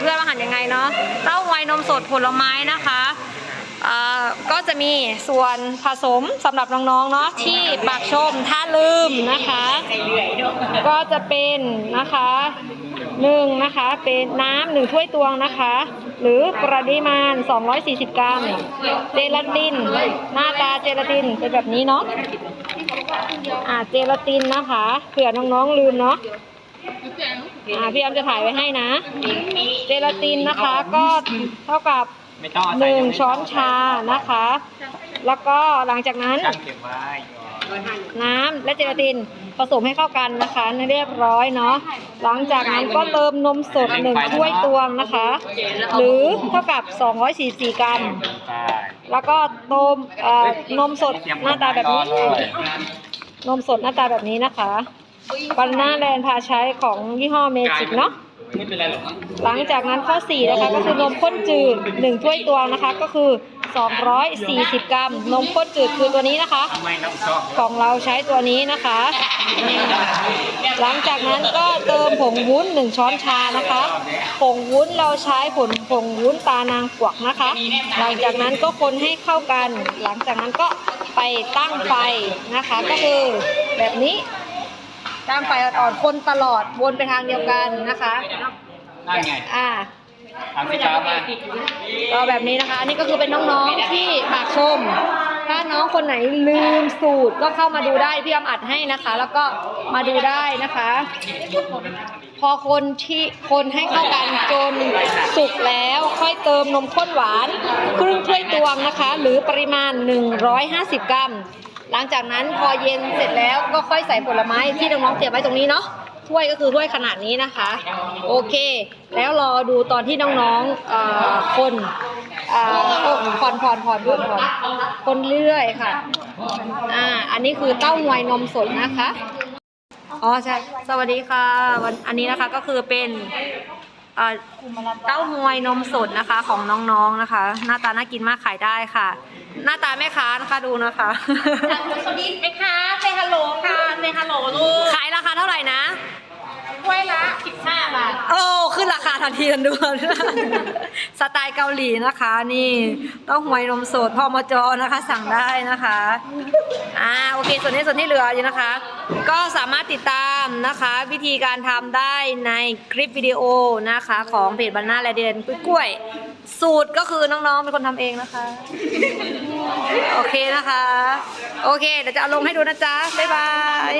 เพื่อนว่าหั่นยังไงเนาะเต้าหวยนมสดผลไม้นะคะก็จะมีส่วนผสมสำหรับน้องๆเนาะที่ปากชมถ้าลืมนะคะ ก็จะเป็นนะคะหนึ่งนะคะเป็นน้ำหนึ่งถ้วยตวงนะคะ หรือปริมาณ 240 กรัม เจลาติน หน้าตาเจลาตินเป็นแบบนี้เนาะอ่าเจลาตินนะคะเผื่อน้องๆลืมเนาะ อ่าพี่แอมจะถ่ายไว้ให้นะ เจลาตินนะคะก็เท่ากับไม่ต้องเอาหใส่นึ่งยังไม่ช้อนชานะคะ แล้วก็หลังจากนั้นช่างเก็บไว้น้ำและเจลาตินผสมให้เข้ากันนะคะเรียบร้อยเนาะหลังจากนั้นก็เติมนมสดหนึ่งถ้วยตวงนะคะ หรือเท่ากับ 244 กรัมใช่แล้วก็เติมเอ่อนมสดหน้าตาแบบนี้ นมสดหน้าตาแบบนี้นะคะ บันหน้าแลนพาใช้ของยี่ห้อเมจิกเนาะไม่เป็นไรหรอกหลังจากนั้นข้อ 4 นะคะ ก็คือนมข้นจืด1ถ้วยตวงนะคะ ก็คือ 240 กรัม นมข้นจืดคือตัวนี้นะคะทำไมน้ำชอบของเราใช้ตัวนี้นะคะ หลังจากนั้นก็เติมผงวุ้น 1 ช้อนชานะคะ ผงวุ้นเราใช้ผลผงวุ้นตานางกวักนะคะ หลังจากนั้นก็คนให้เข้ากัน หลังจากนั้นก็ไปตั้งไฟนะคะ ก็คือแบบนี้ ตั้งไฟอ่อนๆคนตลอดวนไปทางเดียวกันนะคะได้ไงอ่าทำสิครับมาก็แบบนี้นะคะ อันนี้ก็คือเป็นน้องๆที่ปากชม ถ้าน้องคนไหนลืมสูตรก็เข้ามาดูได้พี่อมอัดให้นะคะ แล้วก็มาดูได้นะคะ พอคนที่คนให้เข้ากันจนสุกแล้วค่อยเติมนมข้นหวาน ครึ่งถ้วยตวงนะคะ หรือปริมาณ 150 กรัม หลังจากนั้นพอเย็นเสร็จแล้วก็ค่อยใส่ผลไม้ที่น้องๆเตรียมไว้ตรงนี้เนาะถ้วยก็คือถ้วยขนาดนี้นะคะ โอเค แล้วรอดูตอนที่น้องๆคนผ่อโอ้ผ่อนผ่อนผ่อนผ่อนผ่อนคนเรื่อยค่ะอ่าอันนี้คือเต้าหวยนมสดนะคะอ๋อใช่สวัสดีค่ะวันอันนี้นะคะก็คือเป็น เอ่อเต้าหวยนมสดนะคะของน้องๆนะคะ หน้าตาน่ากินมากขายได้ค่ะ หน้าตาแม่ค้านะคะดูนะคะ สวัสดีไหมคะเซฮัลโหลค่ะเซฮัลโหลลูกขายราคาเท่าไหร่นะถ้วยละ15บาท โอ้ขึ้นราคาทันทีทันด่วนสไตล์เกาหลีนะคะ นี่ต้องหวยนมสดพอมจอนะคะ สั่งได้นะคะ อ่าโอเค ส่วนนี้ส่วนที่เหลืออยู่นะคะ ก็สามารถติดตามนะคะ วิธีการทำได้ในคลิปวิดีโอนะคะ ของเพจบรรณาและเดนกล้วยๆสูตรก็คือน้องๆเป็นคนทำเองนะคะ โอเคนะคะ โอเคเดี๋ยวจะเอาลงให้ดูนะจ๊ะ บ๊ายบาย